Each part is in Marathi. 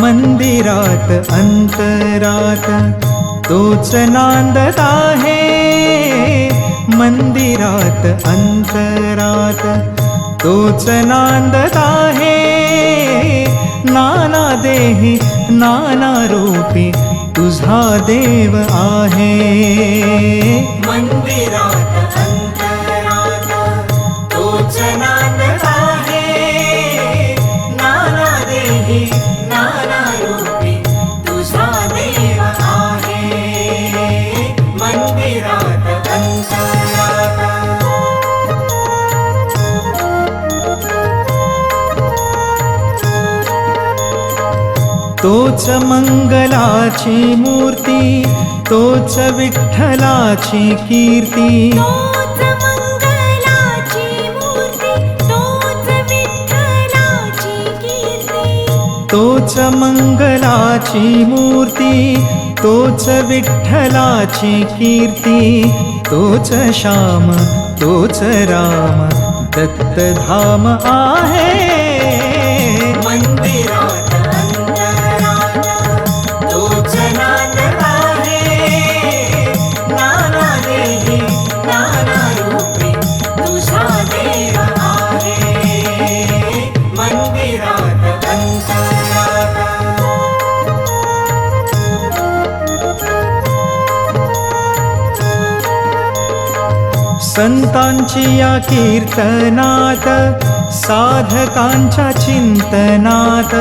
मंदिरात अंतरात तोच नांदत आहे मंदिरात अंतरात तोच नांदत आहे नाना तुझा देव आहे तोच मंगलाची मूर्ती तोच विठ्ठलाची कीर्ती. तोच मंगलाची मूर्ती तोच विठ्ठलाची कीर्ती. तोच श्याम तोच राम दत्तधाम आहे. मंदिरात संतांची या कीर्तनात साधकांच्या चिंतनात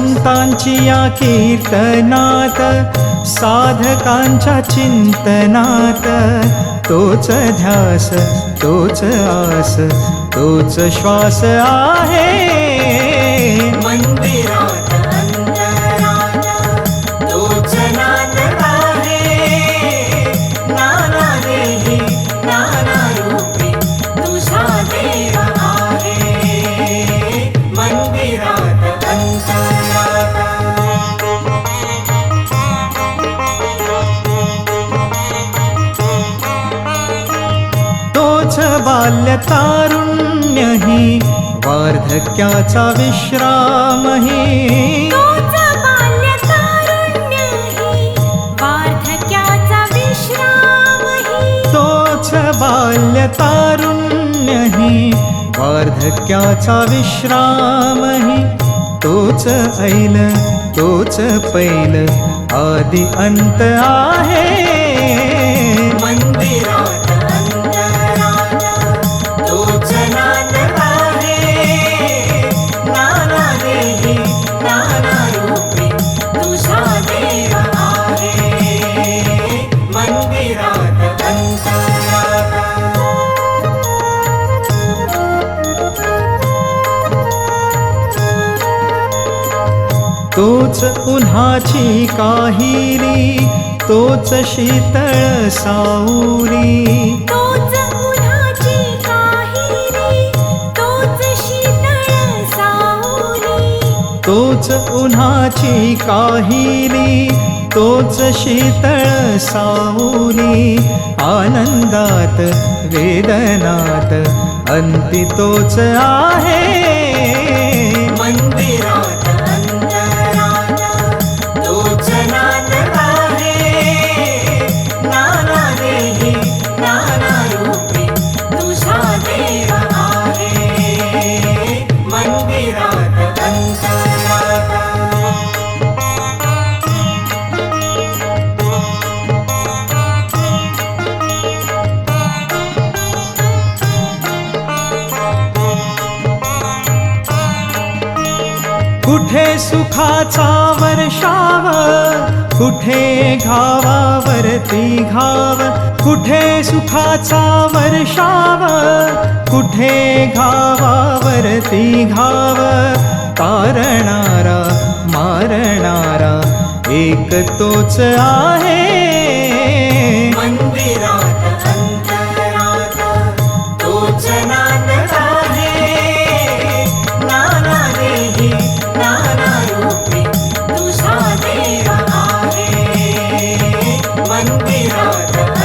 संतांची या कीर्तनात साधकांच्या चिंतनात. तोच ध्यास तोच आस तोच श्वास आहे. बाल्य तारुण्यही वार्धक्याचा विश्रामही. तोच बाल्य तारुण्यही वार्धक्याचा विश्रामही. तोच बाल्य तारुण्यही वार्धक्याचा विश्रामही. तोच ऐल तोच पैल आदि अंत आहे. तोच उन्हाची काहिली तोच शीतळ साऊली तोच उन्हाची काहिली तोच शीतळ सावली. तोच उन्हाची काहिली तोच शीतळ साऊली आनंदात वेदनात अंती तोच आहे. कुठे सुखाचा वर्षाव? कुठे घावावरती घाव कुठे सुखाचा वर्षाव? कुठे घावावरती घाव तारणारा मारणारा एक तोच आहे. மந்திரம்